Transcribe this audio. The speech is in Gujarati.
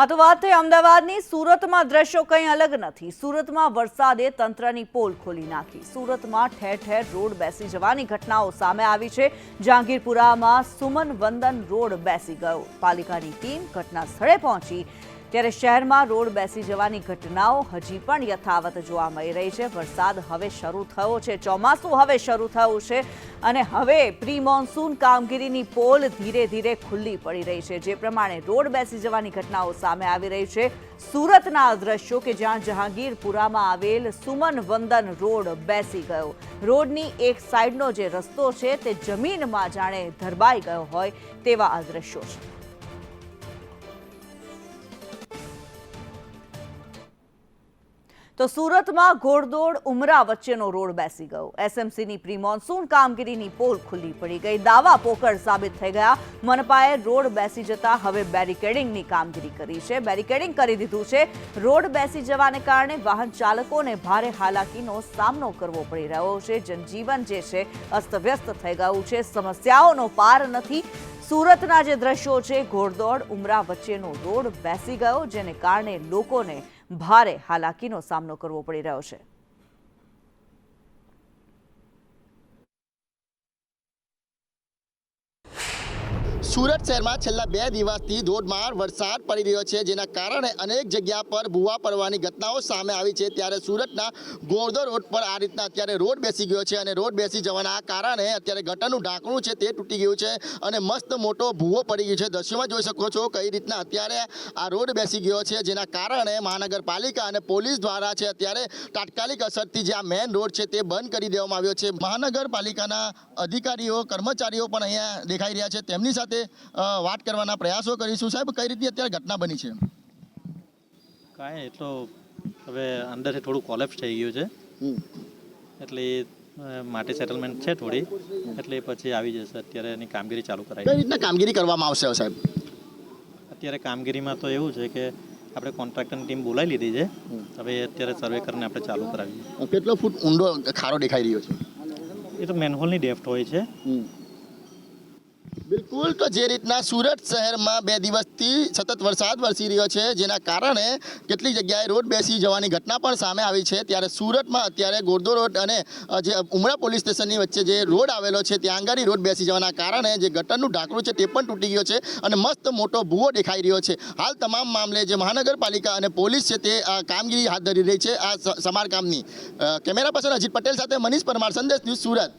આ તો વાત થઈ અમદાવાદની. સુરતમાં દ્રશ્યો કંઈ અલગ નથી. સુરતમાં વરસાદે તંત્રની પોલ ખોલી નાખી. સુરતમાં ઠેર ઠેર રોડ બેસી જવાની ઘટનાઓ સામે આવી છે. જહાંગીરપુરામાં સુમન વંદન રોડ બેસી ગયો. પાલિકાની ટીમ ઘટના સ્થળે પહોંચી ત્યારે શહેરમાં રોડ બેસી જવાની ઘટનાઓ હજી પણ યથાવત જોવા મળી રહી છે. વરસાદ હવે શરૂ થયો છે. ચોમાસું હવે શરૂ થયું છે અને હવે પ્રી મોન્સૂન કામગીરીની પોલ ધીરે ધીરે ખુલ્લી પડી રહી છે. જે પ્રમાણે રોડ બેસી જવાની ઘટનાઓ સામે આવી રહી છે. સુરતના દ્રશ્યો કે જ્યાં જહાંગીરપુરામાં આવેલ સુમન વંદન રોડ બેસી ગયો. રોડની એક સાઈડનો જે રસ્તો છે તે જમીનમાં જાણે ધરબાઈ ગયો હોય તેવા આ દ્રશ્યો છે. તો સુરતમાં ઘોડદોડ ઉમરા વચ્ચેનો રોડ બેસી ગયો. એસએમસીની પ્રી મોન્સૂન કામગીરીની પોલ ખુલ્લી પડી ગઈ. દાવા પોકળ સાબિત થઈ ગયા. મનપાએ રોડ બેસી જતા હવે બેરિકેડિંગની કામગીરી કરી છે. બેરિકેડિંગ કરી દીધું છે. રોડ બેસી જવાને કારણે વાહન ચાલકોને ભારે હાલાકીનો સામનો કરવો પડી રહ્યો છે. જનજીવન જે છે, અસ્તવ્યસ્ત થઈ ગયું છે. સમસ્યાઓનો પાર નથી. સુરતના જે દ્રશ્યો છે, ઘોડદોડ ઉમરા વચ્ચેનો રોડ બેસી ગયો, જેને કારણે લોકોને ભારે હાલાકીનો સામનો કરવો પડી રહ્યો છે. સુરત શહેરમાં છેલ્લા બે દિવસથી ધોધમાર વરસાદ પડી રહ્યો છે, જેના કારણે અનેક જગ્યા પર ભૂવા પડવાની ઘટનાઓ સામે આવી છે. ત્યારે સુરતના ગોરધો રોડ પર આ રીતના અત્યારે રોડ બેસી ગયો છે અને રોડ બેસી જવાના કારણે અત્યારે ગટરનું ઢાંકણું છે તે તૂટી ગયું છે અને મસ્ત મોટો ભૂવો પડી ગયો છે. દ્રશ્યમાં જોઈ શકો છો કઈ રીતના અત્યારે આ રોડ બેસી ગયો છે, જેના કારણે મહાનગરપાલિકા અને પોલીસ દ્વારા છે અત્યારે તાત્કાલિક અસરથી જે આ મેઇન રોડ છે તે બંધ કરી દેવામાં આવ્યો છે. મહાનગરપાલિકાના અધિકારીઓ, કર્મચારીઓ પણ અહીંયા દેખાઈ રહ્યા છે. તેમની સાથે અ, વાત કરવાના પ્રયાસો કરીશું. સાહેબ કઈ રીતની અત્યારે ઘટના બની છે? કાંઈ એટલો હવે અંદરથી થોડું કોલેપ્સ થઈ ગયું છે. એટલે માટે સેટલમેન્ટ છે થોડી. એટલે પછી આવી જશે. અત્યારે એની કામગીરી ચાલુ કઈ કરાવી રીતના કામગીરી કરવામાં આવશે સાહેબ? અત્યારે કામગીરીમાં તો એવું છે કે આપણે કોન્ટ્રાક્ટરની ટીમ બોલાવી લીધી છે. હવે અત્યારે સર્વે કરીને આપણે ચાલુ કરાવીએ. કેટલો ફૂટ ઊંડો ખાડો દેખાઈ રહ્યો છે? એ તો મેનહોલની ડેફ્ટ હોય છે. બિલકુલ, તો જે રીતના સુરત શહેરમાં બે દિવસથી સતત વરસાદ વરસી રહ્યો છે, જેના કારણે કેટલીક જગ્યાએ રોડ બેસી જવાની ઘટના પણ સામે આવી છે. ત્યારે સુરતમાં અત્યારે ગોરધો રોડ અને જે ઉમરા પોલીસ સ્ટેશનની વચ્ચે જે રોડ આવેલો છે, ત્યાં આગળ રોડ બેસી જવાના કારણે જે ગટરનું ઢાંકણું છે, તે પણ તૂટી ગયો છે અને મસ્ત મોટો ભૂવો દેખાઈ રહ્યો છે. હાલ તમામ મામલે જે મહાનગરપાલિકા અને પોલીસ છે, તે કામગીરી હાથ ધરી રહી છે આ સમારકામની. કેમેરા પર્સન અજીત પટેલ સાથે મનીષ પરમાર, સંદેશ ન્યૂઝ સુરત.